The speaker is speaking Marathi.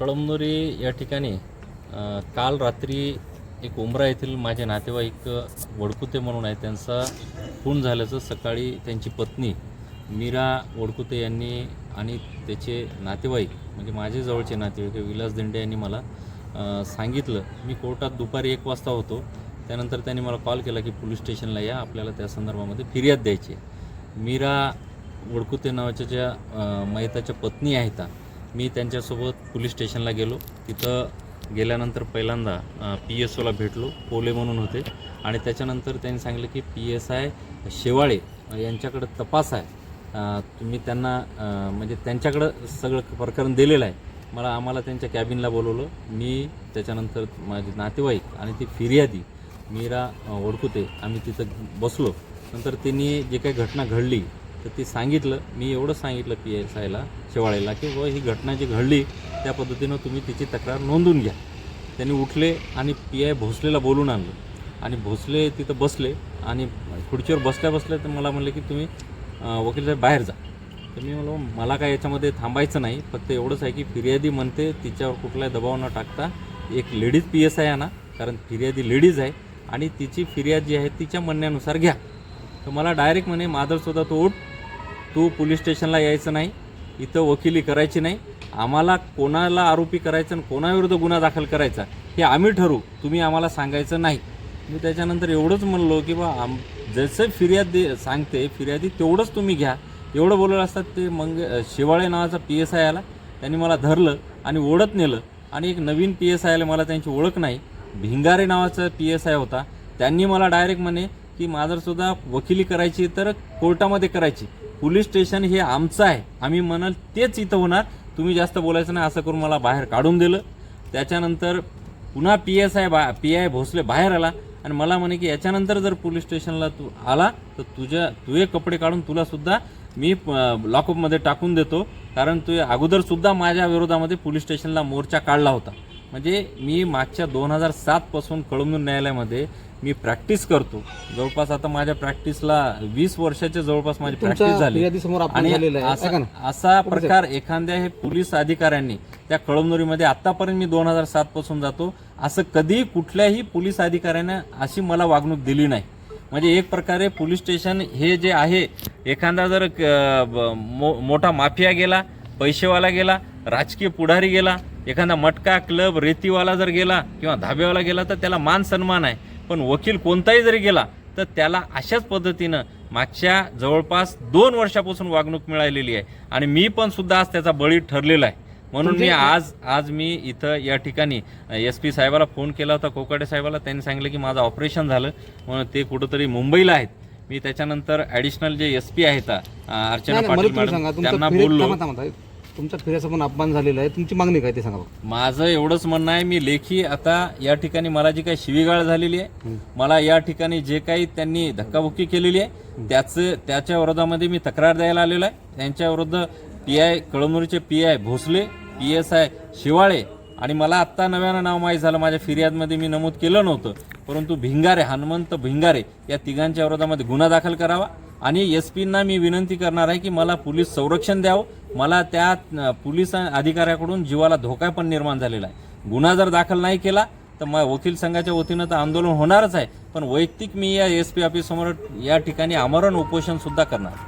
कळमनुरी या ठिकाणी काल रात्री एक उमरा येथील माझे नातेवाईक वडकुते म्हणून आहे त्यांचा खून झाल्याचं सकाळी त्यांची पत्नी मीरा वडकुते यांनी आणि त्याचे नातेवाईक म्हणजे माझे जवळचे नातेवाईक विलास दिंडे यांनी मला सांगितलं. मी कोर्टात दुपारी एक वाजता होतो. त्यानंतर त्यांनी मला कॉल केला की पोलीस स्टेशनला या आपल्याला त्या संदर्भामध्ये फिर्याद द्यायची मीरा वडकुते नावाच्या ज्या अ, मयताच्या पत्नी आहेत मी त्यांच्यासोबत पोलीस स्टेशनला गेलो. तिथं गेल्यानंतर पहिल्यांदा पी एस ओला भेटलो पोले म्हणून होते. आणि त्याच्यानंतर त्यांनी सांगितलं की पी एस आय शेवाळे यांच्याकडं तपास आहे. तुम्ही त्यांना म्हणजे त्यांच्याकडं सगळं प्रकरण दिलेलं आहे. मला आम्हाला त्यांच्या कॅबिनला बोलवलं. मी त्याच्यानंतर माझे नातेवाईक आणि ती फिर्यादी मीरा ओळखुते. आम्ही तिथं बसलो. नंतर त्यांनी जे काही घटना घडली तर ती सांगितलं मी एवढं सांगितलं पी एस आयला शेवाळेला की व ही घटना जी घडली त्या पद्धतीनं तुम्ही तिची तक्रार नोंदून घ्या. त्यांनी उठले आणि पी आय भोसलेला बोलून आणलं. आणि भोसले तिथं बसले आणि खुर्चीवर बसल्या बसल्या तर मला म्हणले की तुम्ही वकील साहेब बाहेर जा. तर मी म्हणलो मला काय याच्यामध्ये थांबायचं नाही फक्त एवढंच आहे की फिर्यादी म्हणते तिच्यावर कुठलाही दबाव न टाकता एक लेडीज पी एस आय आणा कारण फिर्यादी लेडीज आहे आणि तिची फिर्याद जी आहे तिच्या म्हणण्यानुसार घ्या. तर मला डायरेक्ट म्हणे माधवसुद्धा तो उठ तू पोलीस स्टेशनला यायचं नाही इथं वकिली करायची नाही आम्हाला कोणाला आरोपी करायचं आणि कोणाविरुद्ध गुन्हा दाखल करायचा हे आम्ही ठरवू तुम्ही आम्हाला सांगायचं नाही. मी त्याच्यानंतर एवढंच म्हणलो की बा आम जसं फिर्याद दे सांगते फिर्यादी तेवढंच तुम्ही घ्या. एवढं बोलत असतात ते मंग शिवाळे नावाचा पी एस आय आला त्यांनी मला धरलं आणि ओढत नेलं. आणि एक नवीन पी एस आय मला त्यांची ओळख नाही. भिंगारे नावाचा पी एस आय होता. त्यांनी मला डायरेक्ट म्हणे की माझं सुद्धा वकिली करायची तर कोर्टामध्ये करायची. पोलीस स्टेशन हे आमचं आहे. आम्ही म्हणाल तेच इथं होणार. तुम्ही जास्त बोलायचं नाही असं करून मला बाहेर काढून दिलं. त्याच्यानंतर पुन्हा पी एस आय बा पी आय भोसले बाहेर आला. आणि मला म्हणे की याच्यानंतर जर पोलीस स्टेशनला तू आला तर तुझ्या तुझे कपडे काढून तुलासुद्धा मी लॉकअपमध्ये टाकून देतो. कारण तू अगोदरसुद्धा माझ्या विरोधामध्ये पोलीस स्टेशनला मोर्चा काढला होता. म्हणजे मी मागच्या दोन हजार सातपासून कळमनूर न्यायालयामध्ये मी प्रॅक्टिस करतो. जवळपास आता माझ्या प्रॅक्टिसला वीस वर्षाच्या जवळपास माझी प्रॅक्टिस झाली. आणि असा प्रकार एखाद्या हे पोलीस अधिकाऱ्यांनी त्या कळमनुरीमध्ये आतापर्यंत मी दोन हजार सात पासून जातो. असं कधी कुठल्याही पोलीस अधिकाऱ्याने अशी मला वागणूक दिली नाही. म्हणजे एक प्रकारे पोलीस स्टेशन हे जे आहे एखादा जर मोठा माफिया गेला पैसेवाला गेला राजकीय पुढारी गेला एखादा मटका क्लब रेतीवाला जर गेला किंवा धाब्यावाला गेला तर त्याला मान सन्मान आहे. पण वकील कोणताही जरी गेला तर त्याला अशाच पद्धतीनं मागच्या जवळपास दोन वर्षापासून वागणूक मिळालेली आहे. आणि मी पण सुद्धा आज त्याचा बळी ठरलेला आहे. म्हणून मी आज आज मी इथं या ठिकाणी एस पी साहेबाला फोन केला होता कोकाटे साहेबाला. त्यांनी सांगितलं की माझं ऑपरेशन झालं. म्हणून ते कुठंतरी मुंबईला आहेत. मी त्याच्यानंतर ॲडिशनल जे एस पी आहेत अर्चना पाटील मॅडम त्यांना बोललो. तुमच्या फिर्याचा पण अपमान झालेला आहे. तुमची मागणी काय ते सांगा बघा. माझं एवढंच म्हणणं आहे मी लेखी आता या ठिकाणी मला जी काही शिवीगाळ झालेली आहे मला या ठिकाणी जे काही त्यांनी धक्काबुक्की केलेली आहे त्याचं त्याच्या विरोधामध्ये मी तक्रार द्यायला आलेलो आहे. त्यांच्या विरुद्ध P I कळमनुरीचे P I Bhosale P S I Shivale आणि मला आत्ता नव्यानं नाव माहीत झालं. माझ्या फिर्यादमध्ये मी नमूद केलं नव्हतं. परंतु भिंगारे हनुमंत भिंगारे या तिघांच्या विरोधामध्ये गुन्हा दाखल करावा. आणि एस पींना मी विनंती करणार आहे की मला पोलीस संरक्षण द्यावं. मला त्या पोलीस अधिकाऱ्याकडून जीवाला धोका पण निर्माण झालेला आहे. गुन्हा जर दाखल नाही केला तर मग वकील संघाच्या वतीनं तर आंदोलन होणारच आहे. पण वैयक्तिक मी या एस पी ऑफिससमोर या ठिकाणी आमरण उपोषणसुद्धा करणार.